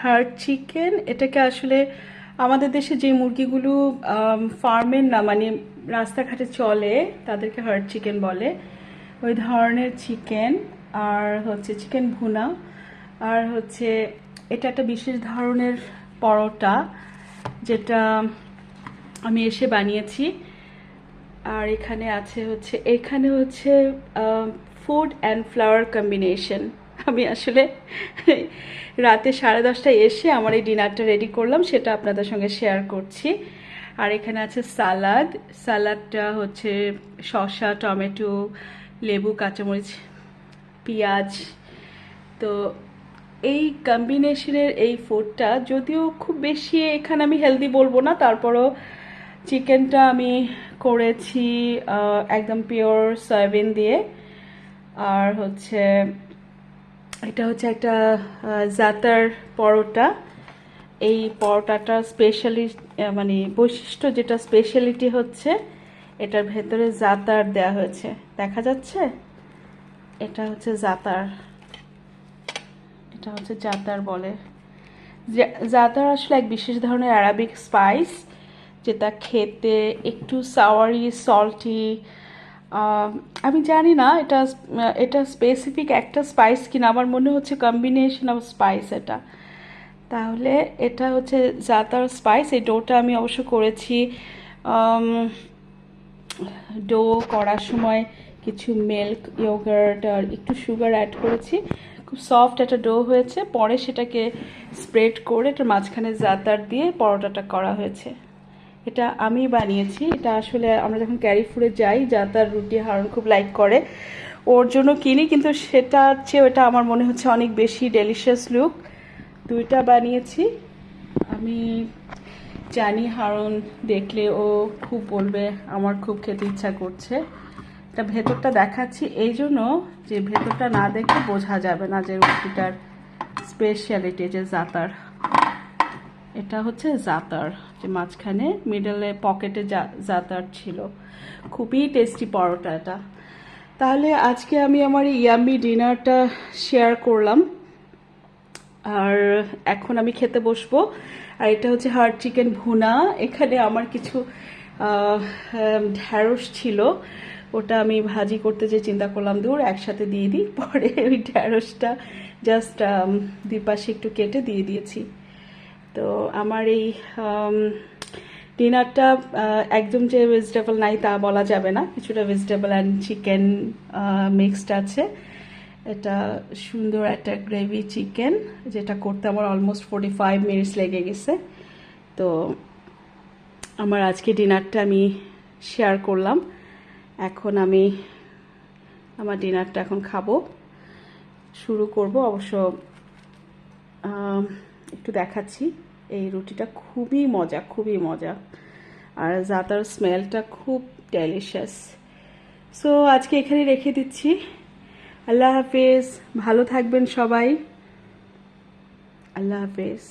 Hard chicken এটাকে আসলে আমাদের দেশে যে মুরগিগুলো ফার্মের না মানে রাস্তাঘাটে চলে, তাদেরকে হার্ড চিকেন বলে। ওই ধরনের চিকেন আর হচ্ছে চিকেন ভুনা, আর হচ্ছে এটা একটা বিশেষ ধরনের পরোটা, যেটা আমি এসে বানিয়েছি। আর এখানে আছে হচ্ছে, এখানে হচ্ছে ফুড অ্যান্ড ফ্লাওয়ার কম্বিনেশন আমি আসলে রাতে সাড়ে দশটায় এসে আমার এই ডিনারটা রেডি করলাম, সেটা আপনাদের সঙ্গে শেয়ার করছি। আর এখানে আছে সালাদ। সালাদটা হচ্ছে শসা, টমেটো, লেবু, কাঁচামরিচ, পেঁয়াজ। তো এই কম্বিনেশনের এই ফুডটা যদিও খুব বেশি এখানে আমি হেলদি বলব না, তারপরও চিকেনটা আমি করেছি একদম পিওর সয়াবিন দিয়ে। আর হচ্ছে এটা হচ্ছে একটা জাতার পরোটা। এই পরোটাটা স্পেশালি মানে বৈশিষ্ট্য যেটা স্পেশালিটি হচ্ছে, এটার ভেতরে জাতার দেয়া হয়েছে। দেখা যাচ্ছে? এটা হচ্ছে জাতার। এটা হচ্ছে জাতার বলে। জাতার আসলে এক বিশেষ ধরনের অ্যারাবিক স্পাইস যেটা খেতে একটু সাওয়ারি সল্টি আমি জানি না, এটা এটা স্পেসিফিক একটা স্পাইস কিনা, আমার মনে হচ্ছে কম্বিনেশন অফ স্পাইস এটা। তাহলে এটা হচ্ছে জাতার স্পাইস এই ডোটা আমি অবশ্য করেছি ডো করার সময় কিছু মিল্ক ইয়োগার্ট আর একটু সুগার অ্যাড করেছি। খুব সফট একটা ডো হয়েছে, পরে সেটাকে স্প্রেড করে এটার মাঝখানে জাতার দিয়ে পরোটাটা করা হয়েছে। এটা আমি বানিয়েছি। এটা আসলে আমরা যখন ক্যারি ফুডে যাই জাতার রুটি হারুন খুব লাইক করে। ওর জন্য কিনি, কিন্তু সেটা চেয়ে ওটা আমার মনে হচ্ছে অনেক বেশি ডেলিশিয়াস লুক দুইটা বানিয়েছি। আমি জানি হারুন দেখলে ও খুব বলবে, আমার খুব খেতে ইচ্ছা করছে। এটা ভেতরটা দেখাচ্ছি। এই জন্য যে ভেতরটা না দেখে বোঝা যাবে না যে রুটিটার স্পেশালিটি যে জাতার। এটা হচ্ছে জাতার। যে মাঝখানে মিডলে পকেটে জাতার ছিল। খুবই টেস্টি পরোটা এটা। তাহলে আজকে আমি আমার ইয়াম্মি ডিনারটা শেয়ার করলাম। আর এখন আমি খেতে বসবো। আর এটা হচ্ছে হার্ড চিকেন ভুনা। এখানে আমার কিছু ঢ্যাঁড়স ছিল। ওটা আমি ভাজি করতে যে চিন্তা করলাম দূর একসাথে দিয়ে দিই। পরে ওই ঢ্যাঁড়সটা জাস্ট দুই পাশে একটু কেটে দিয়ে দিয়েছি। তো আমার এই ডিনারটা একদম যে ভেজিটেবল নাই তা বলা যাবে না। কিছুটা ভেজিটেবল অ্যান্ড চিকেন মিক্সড আছে। এটা সুন্দর একটা গ্রেভি চিকেন যেটা করতে আমার অলমোস্ট ফোর্টি ফাইভ মিনিটস লেগে গেছে। তো আমার আজকে ডিনারটা আমি শেয়ার করলাম। এখন আমি আমার ডিনারটা এখন খাব। শুরু করব অবশ্য একটু দেখাচ্ছি। এই রুটিটা খুবই মজা খুবই মজা। আর জাতার স্মেলটা খুব ডেলিশিয়াস সো আজকে এখানে রেখে দিচ্ছি। আল্লাহ হাফেজ। ভালো থাকবেন সবাই। আল্লাহ হাফেজ।